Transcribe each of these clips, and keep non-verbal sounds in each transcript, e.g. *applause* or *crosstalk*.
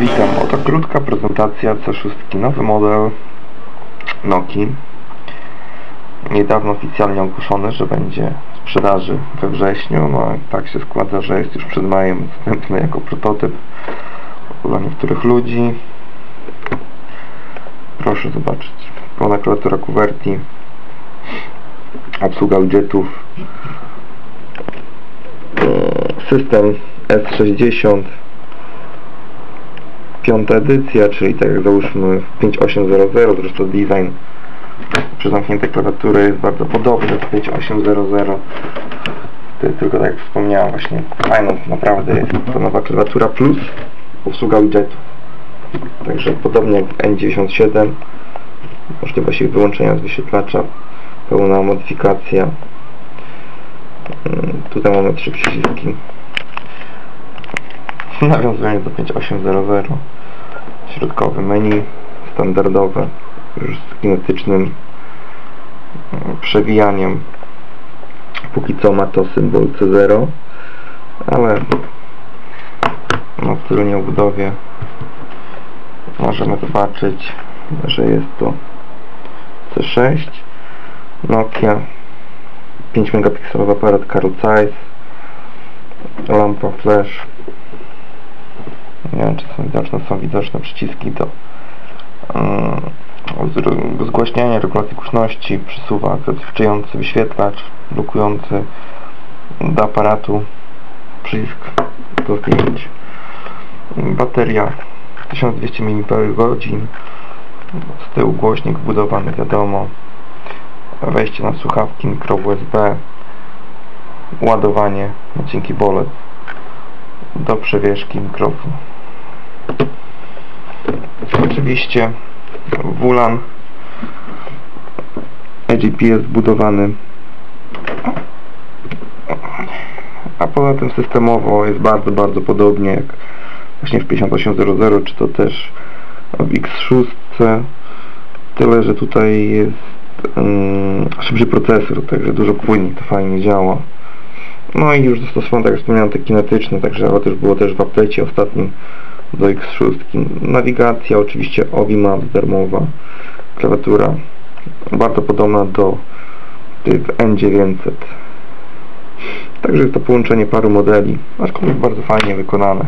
Witam, oto krótka prezentacja C6, nowy model Nokii. Niedawno oficjalnie ogłoszony, że będzie w sprzedaży we wrześniu, no tak się składa, że jest już przed majem dostępny jako prototyp dla niektórych ludzi. Proszę zobaczyć, pełna klawiatura QWERTY, obsługa widgetów, system S60 piąta edycja, czyli tak jak załóżmy w 5800, zresztą design przy zamkniętej klawiatury jest bardzo podobny do 5800 Ty, tylko tak jak wspomniałem właśnie fajną naprawdę jest to nowa klawiatura plus obsługa widgetów. Także podobnie jak N97 możliwość ich wyłączenia z wyświetlacza pełna modyfikacja. Mm, tutaj mamy trzy przyciski. *laughs* Nawiązanie do 5800 środkowe menu standardowe już z kinetycznym mm, przewijaniem. Póki co ma to symbol C0 ale na stronie obudowie możemy zobaczyć że jest to C6 Nokia 5 megapikselowy aparat Carl Zeiss lampa flash nie wiem czy są widoczne, są widoczne przyciski do yy, zgłaśniania regulacji głośności przesuwa czyjący wyświetlacz blokujący do aparatu przycisk do zdjęć. Bateria 1200 mAh z tyłu głośnik wbudowany wiadomo. Wejście na słuchawki, mikro USB ładowanie na cienki bolec do przewieszki mikrofon oczywiście WLAN EGP jest wbudowany a poza tym systemowo jest bardzo, bardzo podobnie jak właśnie w 5800 czy to też w X6 tyle, że tutaj jest um, szybszy procesor, także dużo płynniej to fajnie działa. No i już zastosowano, tak jak wspomniałem, te kinetyczne, także to też było też w update'cie ostatnim do X6. Nawigacja oczywiście OVIMAP darmowa, klawiatura bardzo podobna do tych N900. Także jest to połączenie paru modeli, aczkolwiek bardzo fajnie wykonane.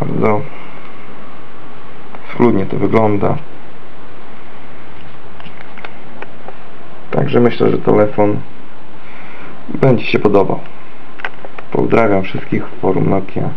Bardzo schludnie to wygląda. Także myślę, że telefon będzie się podobał. Pozdrawiam wszystkich w forum Nokia.